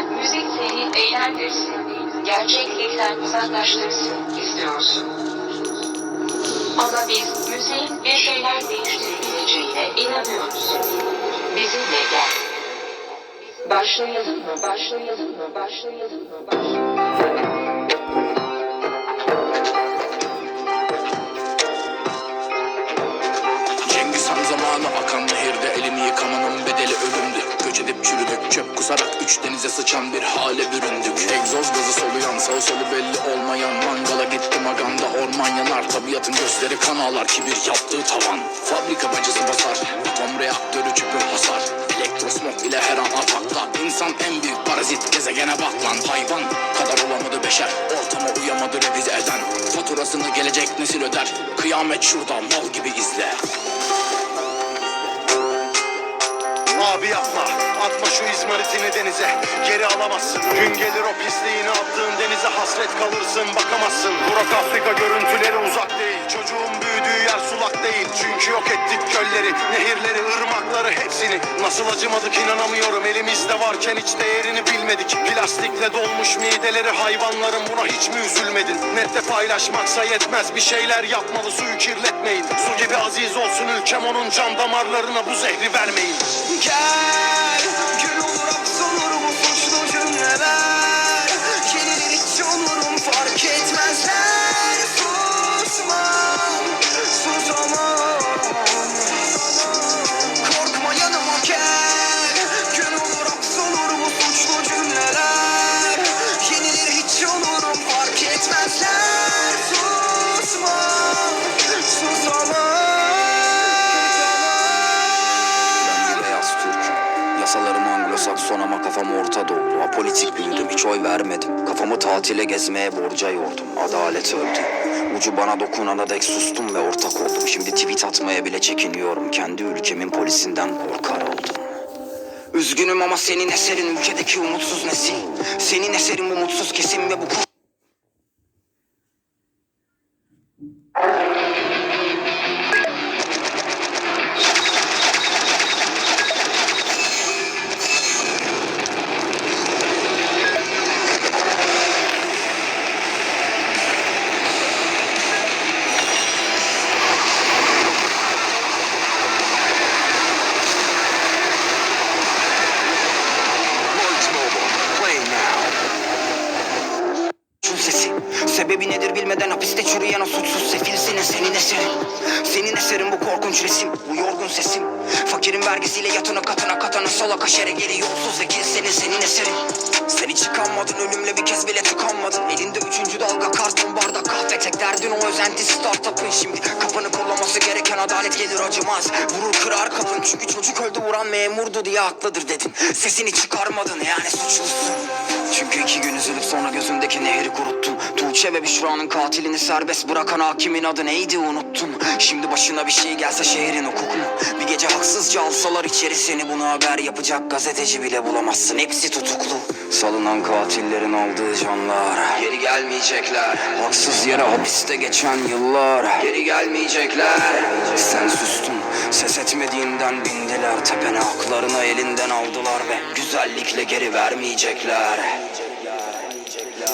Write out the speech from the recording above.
Müzik seni eğlendirsin, gerçeklikten uzaklaştırsın istiyorsun. Ama biz müziğin bir şeyler değiştirebileceğine inanıyoruz. Bizimle gel. Başlayalım mı? Başlayalım mı? Başlayalım mı? Başlayalım mı? Zamanı akan nehirde elini yıkamanın edip çürüdük çöp kusarak üç denize sıçan bir hale büründük. Egzoz gazı soluyan sağ solu belli olmayan Mangala gittim aganda. Orman yanar Tabiatın gözleri kan ağlar kibir yaptığı tavan. Fabrika bacısı basar atom reaktörü çöpü hasar. Elektrosmog ile her an ataklar İnsan en büyük parazit gezegene bak lan Hayvan kadar olamadı beşer Ortama uyamadı revize eden Faturasını gelecek nesil öder Kıyamet şurada mal gibi izle Abi yapma, atma şu izmaritini denize. Geri alamazsın, gün gelir o pisliğini attığın denize hasret kalırsın Bakamazsın, Burak Afrika görüntüleri uzak değil. Çocuğun büyüdüğü yer sulak değil. Çünkü yok ettik gölleri, nehirleri, ırmakları hepsini. Nasıl acımadık inanamıyorum. Elimizde varken hiç değerini bilmedik. Plastikle dolmuş mideleri hayvanların buna hiç mi üzülmedin? Nette paylaşmaksa yetmez. Bir şeyler yapmalı. Suyu kirletmeyin. Su gibi aziz olsun ülkem. Onun can damarlarına bu zehri vermeyin. Gel Gün Yasalarım Anglo-Sakson ama kafam Orta Doğulu. Apolitik büyüdüm hiç oy vermedim. Kafamı tatile gezmeye borca yordum. Adalet öldü. Ucu bana dokunana dek sustum ve ortak oldum. Şimdi tweet atmaya bile çekiniyorum. Kendi ülkemin polisinden korkar oldum. Üzgünüm ama senin eserin ülkedeki umutsuz nesil. Senin eserin bu mutsuz kesim ve bu Baby nedir bir bilmeden hapiste çürüyen o suçsuz sefil senin eserin. Senin eserin bu korkunç resim bu yorgun sesim. Fakirin vergisiyle yatına katına katana sola kaşere geri yolsuz vekil senin senin eserin. Sen hiç çıkanmadın ölümle bir kez bile tıkanmadın. Elinde üçüncü dalga karton bardak kahve. Tek derdin o özenti startup'ın şimdi. Kafanı kollaması gereken adalet gelir acımaz. Vurur kırar kapın. Çünkü çocuk öldü vuran memurdu diye haklıdır dedin. Sesini çıkarmadın yani suçlusun. Çünkü iki gün üzülüp sonra gözümdeki nehri kuruttun. Tuğçe ve Büşra'nın katilini serbest bırakan hakimin adı neydi unuttun Şimdi başına bir şey gelse şehrin hukuk mu? Bir gece haksızca alsalar içeri seni bunu haber yapacak gazeteci bile bulamazsın. Hepsi tutuklu. Salınan katillerin aldığı canlar. Geri gelmeyecekler. Haksız yere hapiste geçen yıllar. Geri gelmeyecekler. Sen sustun. Ses etmediğinden bindiler. Tepene haklarını elinden aldılar ve Güzellikle geri vermeyecekler